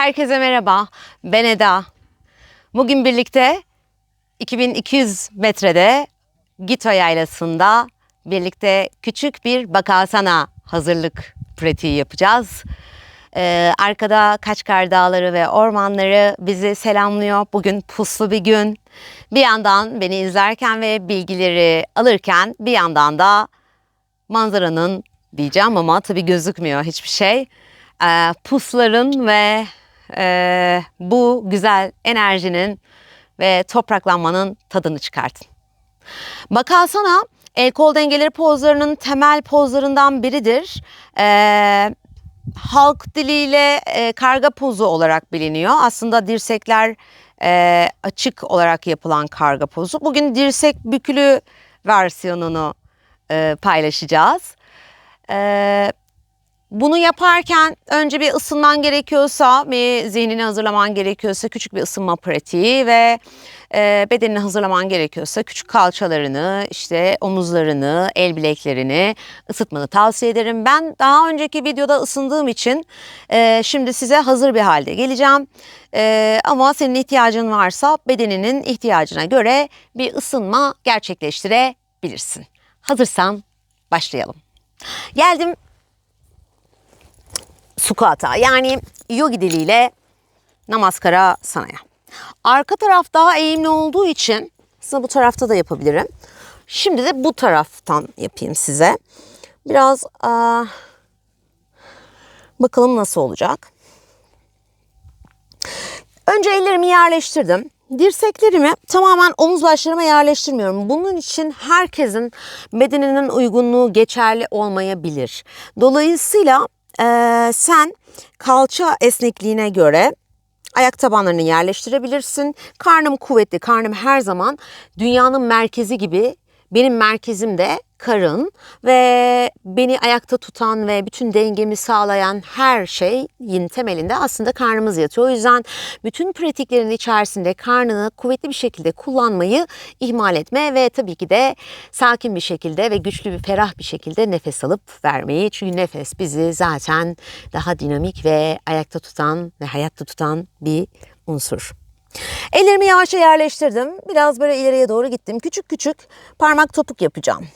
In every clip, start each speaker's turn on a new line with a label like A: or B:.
A: Herkese merhaba. Ben Eda. Bugün birlikte 2200 metrede Gito Yaylası'nda birlikte küçük bir bakasana hazırlık pratiği yapacağız. Ee, arkada Kaçkar Dağları ve ormanları bizi selamlıyor. Bugün puslu bir gün. Bir yandan beni izlerken ve bilgileri alırken bir yandan da manzaranın diyeceğim ama tabii gözükmüyor hiçbir şey. Ee, pusların ve e, bu güzel enerjinin ve topraklanmanın tadını çıkartın. Bakalsana el kol dengeleri pozlarının temel pozlarından biridir. Ee, halk diliyle e, karga pozu olarak biliniyor. Aslında dirsekler e, açık olarak yapılan karga pozu. Bugün dirsek bükülü versiyonunu e, paylaşacağız. E, bunu yaparken önce bir ısınman gerekiyorsa, bir zihnini hazırlaman gerekiyorsa küçük bir ısınma pratiği ve e, bedenini hazırlaman gerekiyorsa küçük kalçalarını, işte omuzlarını, el bileklerini ısıtmanı tavsiye ederim. Ben daha önceki videoda ısındığım için e, şimdi size hazır bir halde geleceğim. E, ama senin ihtiyacın varsa bedeninin ihtiyacına göre bir ısınma gerçekleştirebilirsin. Hazırsan başlayalım. Geldim sukata yani yogi diliyle namaskara sanaya. Arka taraf daha eğimli olduğu için aslında bu tarafta da yapabilirim. Şimdi de bu taraftan yapayım size. Biraz aa, bakalım nasıl olacak. Önce ellerimi yerleştirdim. Dirseklerimi tamamen omuz başlarıma yerleştirmiyorum. Bunun için herkesin bedeninin uygunluğu geçerli olmayabilir. Dolayısıyla e, sen kalça esnekliğine göre ayak tabanlarını yerleştirebilirsin. Karnım kuvvetli, karnım her zaman dünyanın merkezi gibi benim merkezim de karın ve beni ayakta tutan ve bütün dengemi sağlayan her şeyin temelinde aslında karnımız yatıyor. O yüzden bütün pratiklerin içerisinde karnını kuvvetli bir şekilde kullanmayı ihmal etme ve tabii ki de sakin bir şekilde ve güçlü bir ferah bir şekilde nefes alıp vermeyi. Çünkü nefes bizi zaten daha dinamik ve ayakta tutan ve hayatta tutan bir unsur. Ellerimi yavaşça yerleştirdim. Biraz böyle ileriye doğru gittim. Küçük küçük parmak topuk yapacağım.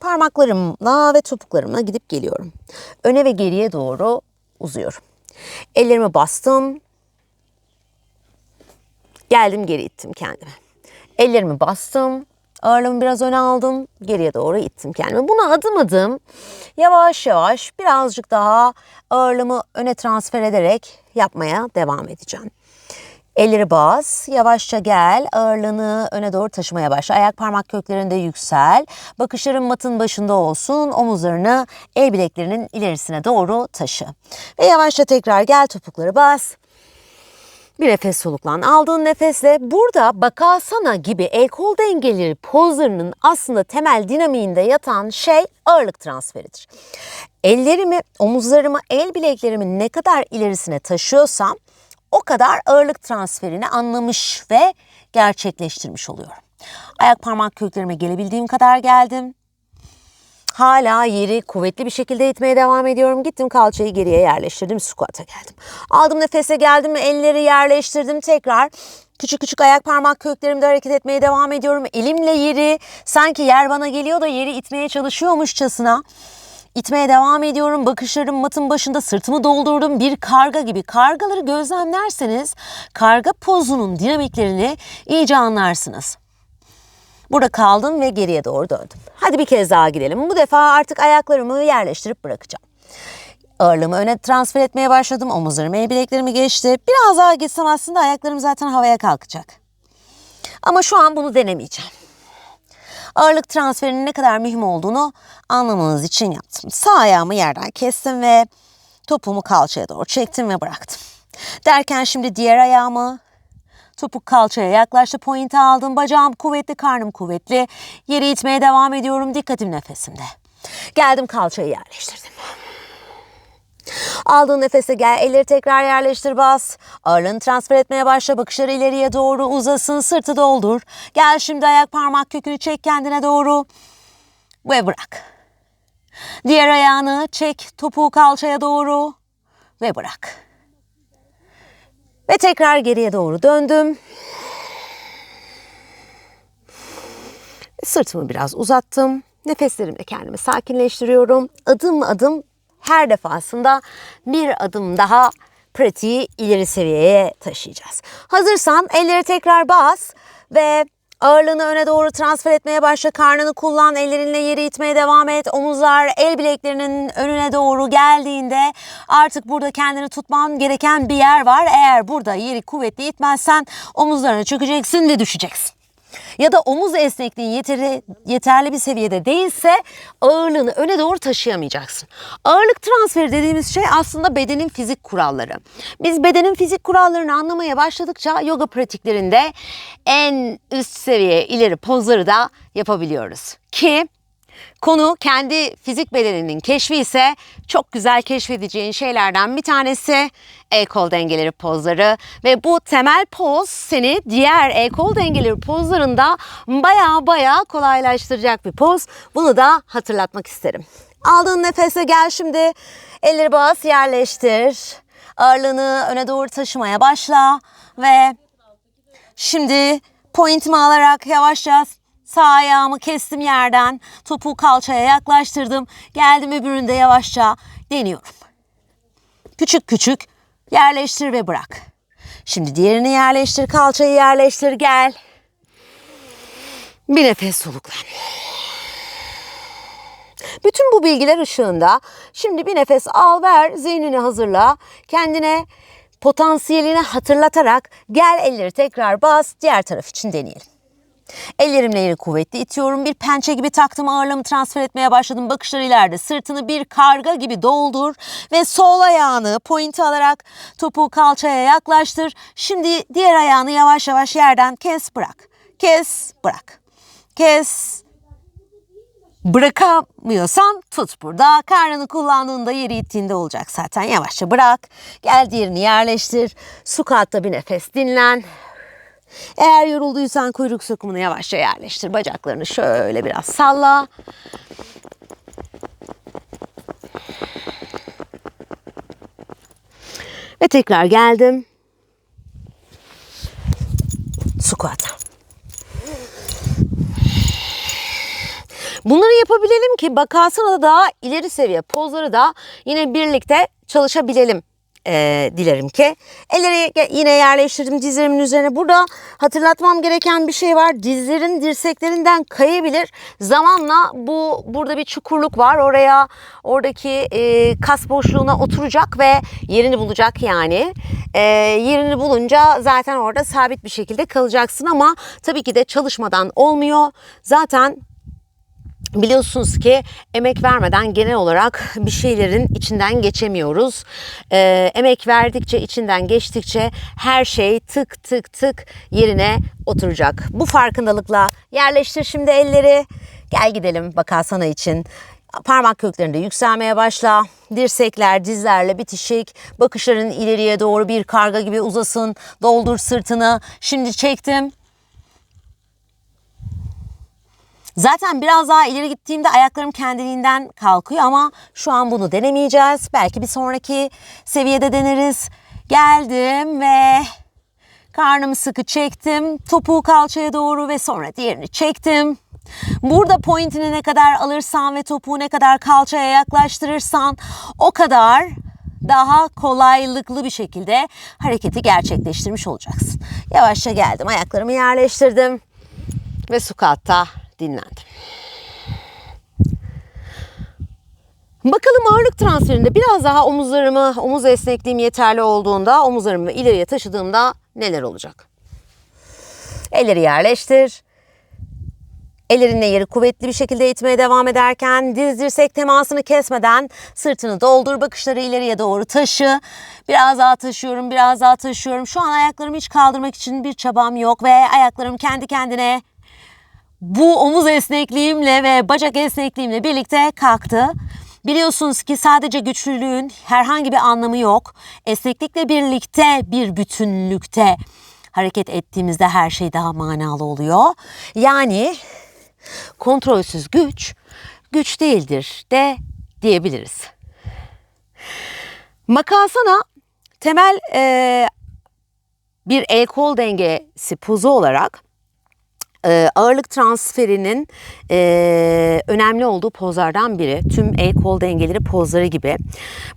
A: Parmaklarımla ve topuklarımla gidip geliyorum. Öne ve geriye doğru uzuyorum. Ellerimi bastım. Geldim geri ittim kendimi. Ellerimi bastım. Ağırlığımı biraz öne aldım. Geriye doğru ittim kendimi. Bunu adım adım yavaş yavaş birazcık daha ağırlığımı öne transfer ederek yapmaya devam edeceğim. Elleri bas, yavaşça gel, ağırlığını öne doğru taşımaya başla. Ayak parmak köklerinde yüksel. Bakışların matın başında olsun. Omuzlarını el bileklerinin ilerisine doğru taşı. Ve yavaşça tekrar gel topukları bas. Bir nefes soluklan. Aldığın nefesle burada bakasana gibi el kol dengeleri pozlarının aslında temel dinamiğinde yatan şey ağırlık transferidir. Ellerimi, omuzlarımı, el bileklerimi ne kadar ilerisine taşıyorsam o kadar ağırlık transferini anlamış ve gerçekleştirmiş oluyorum. Ayak parmak köklerime gelebildiğim kadar geldim. Hala yeri kuvvetli bir şekilde itmeye devam ediyorum. Gittim kalçayı geriye yerleştirdim. Squat'a geldim. Aldım nefese geldim. Elleri yerleştirdim. Tekrar küçük küçük ayak parmak köklerimde hareket etmeye devam ediyorum. Elimle yeri sanki yer bana geliyor da yeri itmeye çalışıyormuşçasına İtmeye devam ediyorum. Bakışlarım matın başında sırtımı doldurdum. Bir karga gibi. Kargaları gözlemlerseniz karga pozunun dinamiklerini iyice anlarsınız. Burada kaldım ve geriye doğru döndüm. Hadi bir kez daha gidelim. Bu defa artık ayaklarımı yerleştirip bırakacağım. Ağırlığımı öne transfer etmeye başladım. Omuzlarım, el bileklerimi geçti. Biraz daha gitsem aslında ayaklarım zaten havaya kalkacak. Ama şu an bunu denemeyeceğim ağırlık transferinin ne kadar mühim olduğunu anlamanız için yaptım. Sağ ayağımı yerden kestim ve topuğumu kalçaya doğru çektim ve bıraktım. Derken şimdi diğer ayağımı topuk kalçaya yaklaştı. Pointi aldım. Bacağım kuvvetli, karnım kuvvetli. Yeri itmeye devam ediyorum. Dikkatim nefesimde. Geldim kalçayı yerleştirdim. Aldığın nefese gel, elleri tekrar yerleştir bas. Ağırlığını transfer etmeye başla, bakışları ileriye doğru uzasın, sırtı doldur. Gel şimdi ayak parmak kökünü çek kendine doğru ve bırak. Diğer ayağını çek, topuğu kalçaya doğru ve bırak. Ve tekrar geriye doğru döndüm. Sırtımı biraz uzattım. Nefeslerimle kendimi sakinleştiriyorum. Adım adım her defasında bir adım daha pratiği ileri seviyeye taşıyacağız. Hazırsan elleri tekrar bas ve ağırlığını öne doğru transfer etmeye başla. Karnını kullan, ellerinle yeri itmeye devam et. Omuzlar el bileklerinin önüne doğru geldiğinde artık burada kendini tutman gereken bir yer var. Eğer burada yeri kuvvetli itmezsen omuzlarına çökeceksin ve düşeceksin ya da omuz esnekliğin yeteri, yeterli bir seviyede değilse ağırlığını öne doğru taşıyamayacaksın. Ağırlık transferi dediğimiz şey aslında bedenin fizik kuralları. Biz bedenin fizik kurallarını anlamaya başladıkça yoga pratiklerinde en üst seviye ileri pozları da yapabiliyoruz. Ki Konu kendi fizik bedeninin keşfi ise çok güzel keşfedeceğin şeylerden bir tanesi el kol dengeleri pozları ve bu temel poz seni diğer el kol dengeleri pozlarında baya baya kolaylaştıracak bir poz. Bunu da hatırlatmak isterim. Aldığın nefese gel şimdi elleri bas yerleştir. Ağırlığını öne doğru taşımaya başla ve şimdi pointimi alarak yavaşça Sağ ayağımı kestim yerden. Topuğu kalçaya yaklaştırdım. Geldim öbüründe yavaşça deniyorum. Küçük küçük yerleştir ve bırak. Şimdi diğerini yerleştir, kalçayı yerleştir, gel. Bir nefes soluklan. Bütün bu bilgiler ışığında şimdi bir nefes al ver, zihnini hazırla. Kendine potansiyelini hatırlatarak gel elleri tekrar bas, diğer taraf için deneyelim. Ellerimle yeri kuvvetli itiyorum. Bir pençe gibi taktım ağırlığımı transfer etmeye başladım. Bakışlar ileride. Sırtını bir karga gibi doldur ve sol ayağını pointi alarak topuğu kalçaya yaklaştır. Şimdi diğer ayağını yavaş yavaş yerden kes bırak. Kes bırak. Kes Bırakamıyorsan tut burada. Karnını kullandığında yeri ittiğinde olacak zaten. Yavaşça bırak. Gel diğerini yerleştir. Sukat'ta bir nefes dinlen. Eğer yorulduysan kuyruk sokumunu yavaşça yerleştir. Bacaklarını şöyle biraz salla. Ve tekrar geldim. Squat. Bunları yapabilelim ki bakasına da daha ileri seviye pozları da yine birlikte çalışabilelim e, dilerim ki. Elleri yine yerleştirdim dizlerimin üzerine. Burada hatırlatmam gereken bir şey var. Dizlerin dirseklerinden kayabilir. Zamanla bu burada bir çukurluk var. Oraya oradaki e, kas boşluğuna oturacak ve yerini bulacak yani. E, yerini bulunca zaten orada sabit bir şekilde kalacaksın ama tabii ki de çalışmadan olmuyor. Zaten Biliyorsunuz ki emek vermeden genel olarak bir şeylerin içinden geçemiyoruz. Ee, emek verdikçe, içinden geçtikçe her şey tık tık tık yerine oturacak. Bu farkındalıkla yerleştir şimdi elleri. Gel gidelim bakasana için. Parmak köklerinde yükselmeye başla. Dirsekler dizlerle bitişik. Bakışların ileriye doğru bir karga gibi uzasın. Doldur sırtını. Şimdi çektim. Zaten biraz daha ileri gittiğimde ayaklarım kendiliğinden kalkıyor ama şu an bunu denemeyeceğiz. Belki bir sonraki seviyede deneriz. Geldim ve karnımı sıkı çektim. Topuğu kalçaya doğru ve sonra diğerini çektim. Burada pointini ne kadar alırsan ve topuğu ne kadar kalçaya yaklaştırırsan o kadar daha kolaylıklı bir şekilde hareketi gerçekleştirmiş olacaksın. Yavaşça geldim, ayaklarımı yerleştirdim ve sukatta dinlendim. Bakalım ağırlık transferinde biraz daha omuzlarımı, omuz esnekliğim yeterli olduğunda, omuzlarımı ileriye taşıdığımda neler olacak? Elleri yerleştir. Ellerinle yeri kuvvetli bir şekilde itmeye devam ederken diz dirsek temasını kesmeden sırtını doldur, bakışları ileriye doğru taşı. Biraz daha taşıyorum, biraz daha taşıyorum. Şu an ayaklarımı hiç kaldırmak için bir çabam yok ve ayaklarım kendi kendine bu omuz esnekliğimle ve bacak esnekliğimle birlikte kalktı. Biliyorsunuz ki sadece güçlülüğün herhangi bir anlamı yok. Esneklikle birlikte bir bütünlükte hareket ettiğimizde her şey daha manalı oluyor. Yani kontrolsüz güç güç değildir de diyebiliriz. Makasana temel e, bir el kol dengesi pozu olarak e, ağırlık transferinin e, önemli olduğu pozlardan biri. Tüm el kol dengeleri pozları gibi.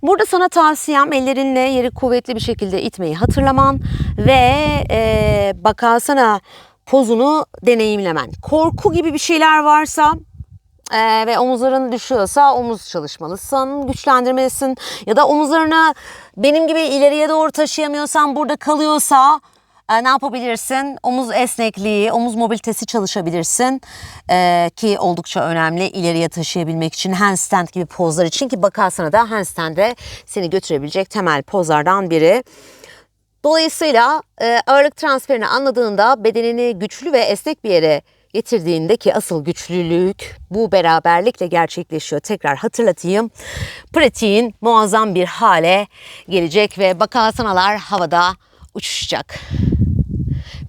A: Burada sana tavsiyem ellerinle yeri kuvvetli bir şekilde itmeyi hatırlaman ve e, bakasana pozunu deneyimlemen. Korku gibi bir şeyler varsa ee, ve omuzların düşüyorsa omuz çalışmalısın, güçlendirmelisin. Ya da omuzlarını benim gibi ileriye doğru taşıyamıyorsan burada kalıyorsa e, ne yapabilirsin? Omuz esnekliği, omuz mobilitesi çalışabilirsin. Ee, ki oldukça önemli ileriye taşıyabilmek için handstand gibi pozlar için ki bakarsana da handstand'e seni götürebilecek temel pozlardan biri. Dolayısıyla e, ağırlık transferini anladığında bedenini güçlü ve esnek bir yere getirdiğinde ki asıl güçlülük bu beraberlikle gerçekleşiyor. Tekrar hatırlatayım. Pratiğin muazzam bir hale gelecek ve bakasanalar havada uçuşacak.